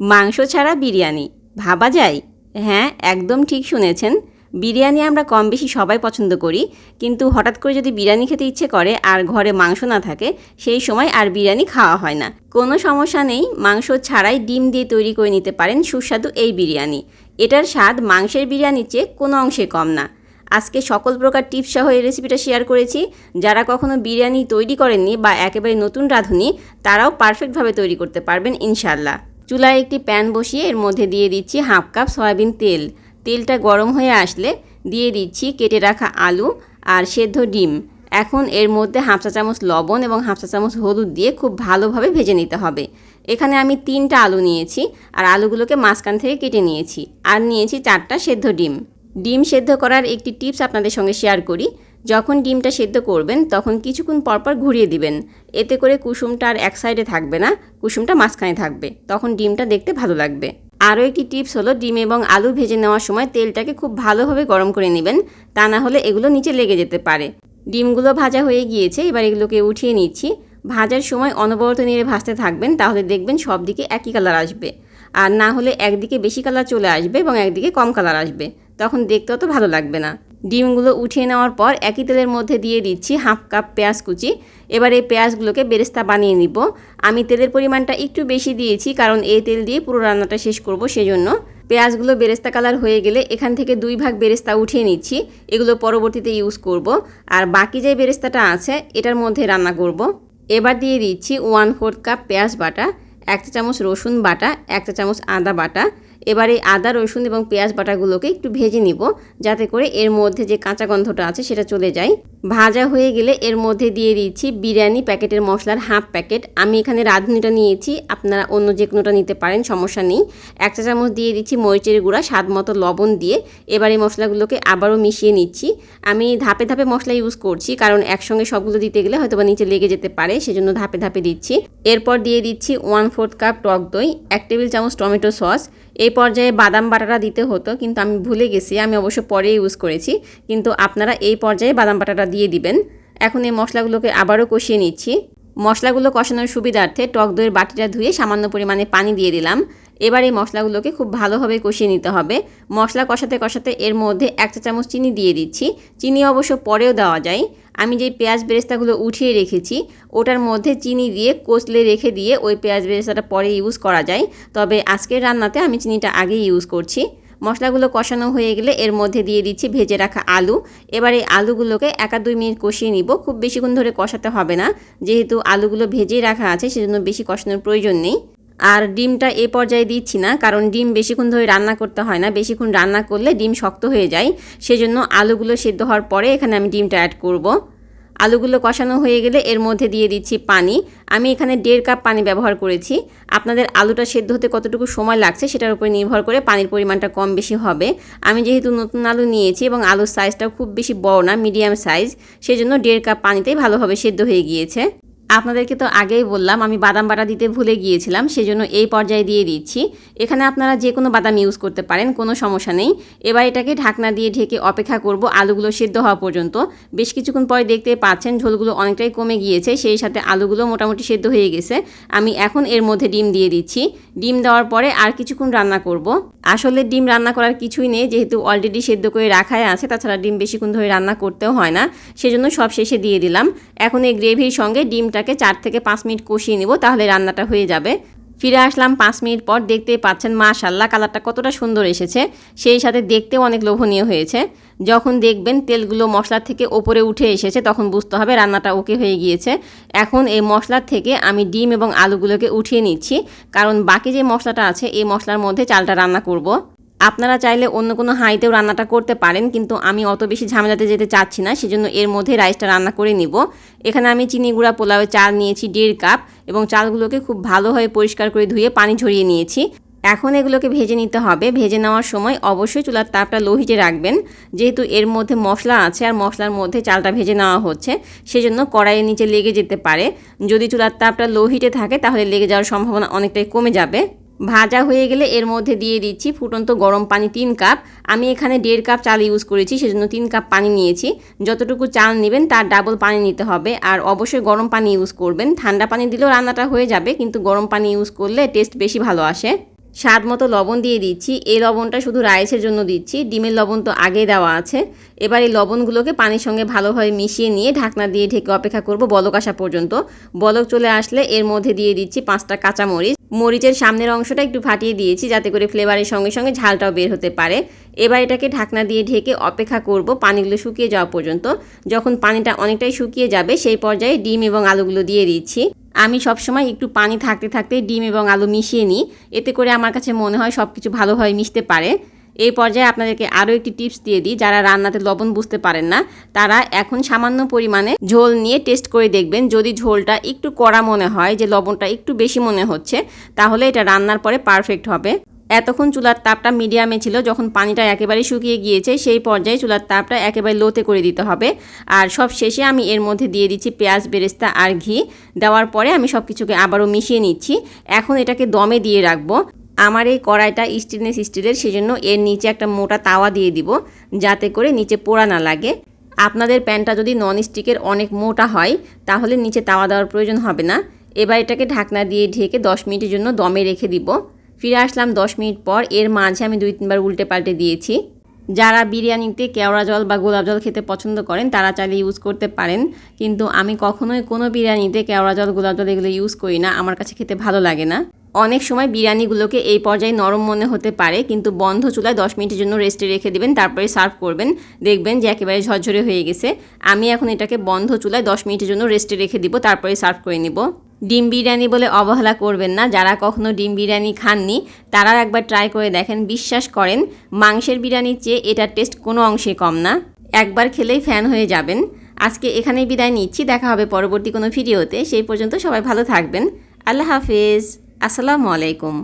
মাংস ছাড়া বিরিয়ানি। ভাবা যায়? হ্যাঁ একদম ঠিক শুনেছেন। বিরিয়ানি আমরা কম বেশি সবাই পছন্দ করি, কিন্তু হঠাৎ করে যদি বিরিয়ানি খেতে ইচ্ছে করে আর ঘরে মাংস না থাকে, সেই সময় আর বিরিয়ানি খাওয়া হয় না। কোনো সমস্যা নেই, মাংস ছাড়াই ডিম দিয়ে তৈরি করে নিতে পারেন সুস্বাদু এই বিরিয়ানি। এটার স্বাদ মাংসের বিরিয়ানির চেয়ে কোনো অংশে কম না। আজকে সকল প্রকার টিপস সহ এই রেসিপিটা শেয়ার করেছি। যারা কখনো বিরিয়ানি তৈরি করেননি বা একেবারে নতুন রাঁধুনি, তারাও পারফেক্টভাবে তৈরি করতে পারবেন ইনশাল্লাহ চুলায় একটি প্যান বসিয়ে এর মধ্যে দিয়ে দিচ্ছি হাফ কাপ সয়াবিন তেল। তেলটা গরম হয়ে আসলে দিয়ে দিচ্ছি কেটে রাখা আলু আর সেদ্ধ ডিম। এখন এর মধ্যে হাফ চা চামচ লবণ এবং হাফ চা চামচ হলুদ দিয়ে খুব ভালোভাবে ভেজে নিতে হবে। এখানে আমি তিনটা আলু নিয়েছি আর আলুগুলোকে মাঝখান থেকে কেটে নিয়েছি। আর নিয়েছি চারটা সেদ্ধ ডিম। ডিম সেদ্ধ করার একটি টিপস আপনাদের সঙ্গে শেয়ার করি। যখন ডিমটা সেদ্ধ করবেন, তখন কিছুক্ষণ পরপর ঘুরিয়ে দিবেন। এতে করে কুসুমটা আর এক সাইডে থাকবে না, কুসুমটা মাঝখানে থাকবে। তখন ডিমটা দেখতে ভালো লাগবে। আরও একটি টিপস হলো, ডিম এবং আলু ভেজে নেওয়ার সময় তেলটাকে খুব ভালোভাবে গরম করে নেবেন, তা না হলে এগুলো নিচে লেগে যেতে পারে। ডিমগুলো ভাজা হয়ে গিয়েছে, এবার এগুলোকে উঠিয়ে নিচ্ছি। ভাজার সময় অনবরত নিয়ে ভাজতে থাকবেন, তাহলে দেখবেন সব দিকে একই কালার আসবে। আর না হলে একদিকে বেশি কালার চলে আসবে এবং একদিকে কম কালার আসবে। তখন দেখতে অত ভালো লাগবে না। ডিমগুলো উঠিয়ে নেওয়ার পর একই তেলের মধ্যে দিয়ে দিচ্ছি হাফ কাপ পেঁয়াজ কুচি। এবার এই পেঁয়াজগুলোকে বেরেস্তা বানিয়ে নিব। আমি তেলের পরিমাণটা একটু বেশি দিয়েছি কারণ এই তেল দিয়ে পুরো রান্নাটা শেষ করব সেজন্য। পেঁয়াজগুলো বেরেস্তা কালার হয়ে গেলে এখান থেকে দুই ভাগ বেরেস্তা উঠিয়ে নিচ্ছি। এগুলো পরবর্তীতে ইউজ করব। আর বাকি যে বেরেস্তাটা আছে, এটার মধ্যে রান্না করব। এবার দিয়ে দিচ্ছি ওয়ান ফোর্থ কাপ পেঁয়াজ বাটা, এক চামচ রসুন বাটা, এক চামচ আদা বাটা। এবার এই আদা, রসুন এবং পেঁয়াজ বাটাগুলোকে একটু ভেজে নিব, যাতে করে এর মধ্যে যে কাঁচা গন্ধটা আছে সেটা চলে যায়। ভাজা হয়ে গেলে এর মধ্যে দিয়ে দিচ্ছি বিরিয়ানি প্যাকেটের মশলার হাফ প্যাকেট। আমি এখানে রাঁধুনিটা নিয়েছি, আপনারা অন্য যে কোনোটা নিতে পারেন, সমস্যা নেই। এক চা চামচ দিয়ে দিচ্ছি মরিচের গুঁড়া, স্বাদ মতো লবণ দিয়ে। এবার এই মশলাগুলোকে আবারও মিশিয়ে নিচ্ছি। আমি ধাপে ধাপে মশলা ইউজ করছি, কারণ একসঙ্গে সবগুলো দিতে গেলে হয়তো বা নিচে লেগে যেতে পারে, সেজন্য ধাপে ধাপে দিচ্ছি। এরপর দিয়ে দিচ্ছি ওয়ান ফোর্থ কাপ টক দই, এক টেবিল চামচ টমেটো সস এই পর্যায়ে বাদাম বাটাটা দিতে হতো, কিন্তু আমি ভুলে গেছি, আমি অবশ্য পরে ইউজ করেছি, কিন্তু আপনারা এই পর্যায়ে বাদাম বাটাটা দিয়ে দিবেন। এখন এই মশলাগুলোকে আবারও কষিয়ে নিচ্ছি। মশলাগুলো কষানোর সুবিধার্থে টক দইয়ের বাটিটা ধুয়ে সামান্য পরিমাণে পানি দিয়ে দিলাম। এবার এই মশলাগুলোকে খুব ভালোভাবে কষিয়ে নিতে হবে। মশলা কষাতে কষাতে এর মধ্যে এক চা চামচ চিনি দিয়ে দিচ্ছি। চিনি অবশ্য পরেও দেওয়া যায়। আমি যে পেঁয়াজ বেরেস্তাগুলো উঠিয়ে রেখেছি, ওটার মধ্যে চিনি দিয়ে কষলে রেখে দিয়ে ওই পেঁয়াজ বেরেস্তাটা পরে ইউজ করা যায়। তবে আজকের রান্নাতে আমি চিনিটা আগেই ইউজ করছি। মশলাগুলো কষানো হয়ে গেলে এর মধ্যে দিয়ে দিচ্ছি ভেজে রাখা আলু। এবার এই আলুগুলোকে এক দুই মিনিট কষিয়ে নিব। খুব বেশিক্ষণ ধরে কষাতে হবে না। যেহেতু আলুগুলো ভেজেই রাখা আছে, সেজন্য বেশি কষানোর প্রয়োজন নেই। আর ডিমটা এ পর্যায়ে দিচ্ছি না, কারণ ডিম বেশিক্ষণ ধরে রান্না করতে হয় না। বেশিক্ষণ রান্না করলে ডিম শক্ত হয়ে যায়। সেজন্য আলুগুলো সেদ্ধ হওয়ার পরে এখানে আমি ডিমটা অ্যাড করব। আলুগুলো কষানো হয়ে গেলে এর মধ্যে দিয়ে দিচ্ছি পানি। আমি এখানে দেড় কাপ পানি ব্যবহার করেছি। আপনাদের আলুটা সেদ্ধ হতে কতটুকু সময় লাগছে সেটার উপরে নির্ভর করে পানির পরিমাণটা কম বেশি হবে। আমি যেহেতু নতুন আলু নিয়েছি এবং আলুর সাইজটাও খুব বেশি বড় না মিডিয়াম সাইজ সেজন্য দেড় কাপ পানিতেই ভালোভাবে সেদ্ধ হয়ে গিয়েছে। আপনাদেরকে তো আগেই বললাম, আমি বাদাম বাটা দিতে ভুলে গিয়েছিলাম, সেজন্য এই পর্যায়ে দিয়ে দিচ্ছি। এখানে আপনারা যে কোনো বাদাম ইউজ করতে পারেন, কোনো সমস্যা নেই। এবার এটাকে ঢাকনা দিয়ে ঢেকে অপেক্ষা করব আলুগুলো সেদ্ধ হওয়া পর্যন্ত। বেশ কিছুক্ষণ পরে দেখতে পাচ্ছেন ঝোলগুলো অনেকটাই কমে গিয়েছে, সেই সাথে আলুগুলো মোটামুটি সেদ্ধ হয়ে গেছে। আমি এখন এর মধ্যে ডিম দিয়ে দিচ্ছি। ডিম দেওয়ার পরে আর কিছুক্ষণ রান্না করব। আসলে ডিম রান্না করার কিছুই নেই, যেহেতু অলরেডি সেদ্ধ করে রাখাই আছে, তাছাড়া ডিম বেশিক্ষণ ধরে রান্না করতেও হয় না, সেজন্য সব শেষে দিয়ে দিলাম। এখন এই গ্রেভির সঙ্গে ডিমটাকে চার থেকে পাঁচ মিনিট কষিয়ে নেব, তাহলে রান্নাটা হয়ে যাবে। ফিরে আসলাম পাঁচ মিনিট পর দেখতে পাচ্ছেন মাশাল্লাহ কালারটা কতটা সুন্দর এসেছে। সেই সাথে দেখতেও অনেক লোভনীয় হয়েছে। যখন দেখবেন তেলগুলো মশলার থেকে ওপরে উঠে এসেছে, তখন বুঝতে হবে রান্নাটা ওকে হয়ে গিয়েছে। এখন এই মশলার থেকে আমি ডিম এবং আলুগুলোকে উঠিয়ে নিচ্ছি, কারণ বাকি যে মশলাটা আছে, এই মশলার মধ্যে চালটা রান্না করব। আপনারা চাইলে অন্য কোনো হাঁড়িতেও রান্নাটা করতে পারেন, কিন্তু আমি অত বেশি ঝামেলাতে যেতে চাচ্ছি না, সেজন্য এর মধ্যে রাইসটা রান্না করে নিব। এখানে আমি চিনি গুঁড়া পোলাওয়ে চাল নিয়েছি দেড় কাপ এবং চালগুলোকে খুব ভালোভাবে পরিষ্কার করে ধুয়ে পানি ঝরিয়ে নিয়েছি। এখন এগুলোকে ভেজে নিতে হবে। ভেজে নেওয়ার সময় অবশ্যই চুলার তাপটা লো হিটে রাখবেন, যেহেতু এর মধ্যে মশলা আছে আর মশলার মধ্যে চালটা ভেজে নেওয়া হচ্ছে, সেজন্য কড়াইয়ের নিচে লেগে যেতে পারে। যদি চুলার তাপটা লো হিটে থাকে, তাহলে লেগে যাওয়ার সম্ভাবনা অনেকটাই কমে যাবে। ভাজা হয়ে গেলে এর মধ্যে দিয়ে দিচ্ছি ফুটন্ত গরম পানি তিন কাপ। আমি এখানে দেড় কাপ চাল ইউজ করেছি, সেজন্য তিন কাপ পানি নিয়েছি। যতটুকু চাল নেবেন তার ডাবল পানি নিতে হবে। আর অবশ্যই গরম পানি ইউজ করবেন। ঠান্ডা পানি দিলেও রান্নাটা হয়ে যাবে, কিন্তু গরম পানি ইউজ করলে টেস্ট বেশি ভালো আসে। স্বাদ মতো লবণ দিয়ে দিচ্ছি। এই লবণটা শুধু রাইসের জন্য দিচ্ছি। ডিমের লবণ তো আগে দেওয়া আছে। এবার এই লবণগুলোকে পানির সঙ্গে ভালোভাবে মিশিয়ে নিয়ে ঢাকনা দিয়ে ঢেকে অপেক্ষা করব বলক আসা পর্যন্ত। বলক চলে আসলে এর মধ্যে দিয়ে দিচ্ছি পাঁচটা কাঁচা মরিচ মরিচের সামনের অংশটা একটু ফাটিয়ে দিয়েছি যাতে করে ফ্লেভারের সঙ্গে সঙ্গে ঝালটাও বের হতে পারে। এবার এটাকে ঢাকনা দিয়ে ঢেকে অপেক্ষা করব পানিগুলো শুকিয়ে যাওয়া পর্যন্ত। যখন পানিটা অনেকটাই শুকিয়ে যাবে সেই পর্যায়ে ডিম এবং আলুগুলো দিয়ে দিচ্ছি। আমি সবসময় একটু পানি থাকতে থাকতে ডিম এবং আলু মিশিয়ে নিই। এতে করে আমার কাছে মনে হয় সব কিছু ভালোভাবে মিশতে পারে। এই পর্যায়ে আপনাদেরকে আরও একটি টিপস দিয়ে দিই। যারা রান্নাতে লবণ বুঝতে পারেন না, তারা এখন সামান্য পরিমাণে ঝোল নিয়ে টেস্ট করে দেখবেন। যদি ঝোলটা একটু কড়া মনে হয়, যে লবণটা একটু বেশি মনে হচ্ছে, তাহলে এটা রান্নার পরে পারফেক্ট হবে। এতক্ষণ চুলার তাপটা মিডিয়ামে ছিল, যখন পানিটা একেবারে শুকিয়ে গিয়েছে, সেই পর্যায়ে চুলার তাপটা একেবারে লোতে করে দিতে হবে। আর সব শেষে আমি এর মধ্যে দিয়ে দিচ্ছি পেঁয়াজ, বেরেস্তা আর ঘি। দেওয়ার পরে আমি সব কিছুকে আবারও মিশিয়ে নিচ্ছি। এখন এটাকে দমে দিয়ে রাখব। আমার এই কড়াইটা স্টেনলেস স্টিলের, সেজন্য এর নিচে একটা মোটা তাওয়া দিয়ে দিব, যাতে করে নিচে পোড়া না লাগে। আপনাদের প্যানটা যদি নন স্টিকের অনেক মোটা হয়, তাহলে নিচে তাওয়া দেওয়ার প্রয়োজন হবে না। এবার এটাকে ঢাকনা দিয়ে ঢেকে দশ মিনিটের জন্য দমে রেখে দিব। ফিরে আসলাম দশ মিনিট পর। এর মাঝে আমি দুই তিনবার উল্টে পাল্টে দিয়েছি। যারা বিরিয়ানিতে কেওড়া জল বা গোলাপ জল খেতে পছন্দ করেন, তারা চাইলে ইউজ করতে পারেন। কিন্তু আমি কখনোই কোনো বিরিয়ানিতে কেওড়া জল, গোলাপ জল এগুলো ইউজ করি না। আমার কাছে খেতে ভালো লাগে না। অনেক সময় বিরিয়ানিগুলোকে এই পর্যায়ে নরম মনে হতে পারে, কিন্তু বন্ধ চুলায় দশ মিনিটের জন্য রেস্টে রেখে দেবেন, তারপরে সার্ভ করবেন। দেখবেন যে একেবারে ঝরঝরে হয়ে গেছে। আমি এখন এটাকে বন্ধ চুলায় দশ মিনিটের জন্য রেস্টে রেখে দিব, তারপরে সার্ভ করে নিব। ডিম বিরিয়ানি বলে অবহেলা করবেন না, যারা কখনো ডিম বিরিয়ানি খাননি, তারাও একবার ট্রাই করে দেখেন, বিশ্বাস করেন, মাংসের বিরিয়ানির চেয়ে এটার টেস্ট কোনো অংশে কম না। একবার খেলেই ফ্যান হয়ে যাবেন। আজকে এখানেই বিদায় নিচ্ছি, দেখা হবে পরবর্তী কোনো ভিডিওতে। সেই পর্যন্ত সবাই ভালো থাকবেন। আল্লাহ হাফিজ। আসসালামু আলাইকুম।